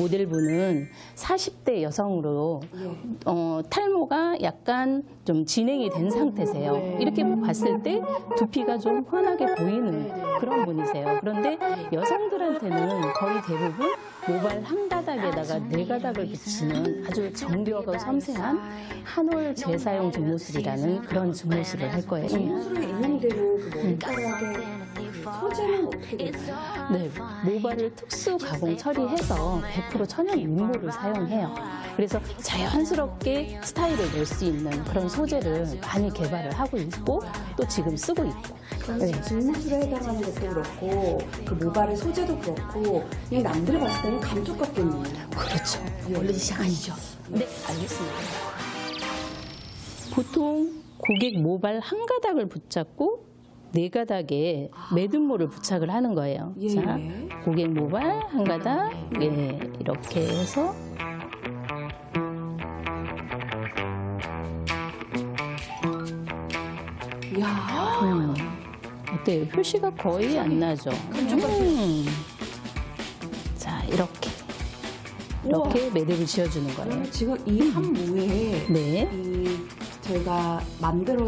모델분은 40대 여성으로 예. 어, 탈모가 약간 좀 진행이 된 상태세요. 네. 이렇게 봤을 때 두피가 좀 환하게 보이는. 그런 분이세요. 그런데 여성들한테는 거의 대부분 모발 한 가닥에다가 네 가닥을 붙이는 아주 정교하고 섬세한 한올 재사용 증모술이라는 그런 증모술을 할 거예요. 정수로 있는 대로 그 소재는 어떻게 되나요? 네, 모발을 특수 가공 처리해서 100% 천연 윤모를 사용해요. 그래서 자연스럽게 스타일을 낼 수 있는 그런 소재를 많이 개발을 하고 있고 또 지금 쓰고 있고. 네. 증무술에 해당하는 것도 그렇고 그 모발의 소재도 그렇고 그냥 남들이 봤을 때는 감쪽 같겠네요. 그렇죠. 얼른 시작하시죠. 네, 알겠습니다. 보통 고객 모발 한 가닥을 붙잡고 네 가닥에 매듭모를 부착을 하는 거예요. 예, 자, 예. 고객 모발 한 가닥, 예, 이렇게 해서 이야, 음, 어때요? 표시가 거의 안 나죠. 음. 자, 이렇게 이렇게 매듭을 지어주는 거예요. 그러면 지금 이한 모에 네. 이 저희가 만들어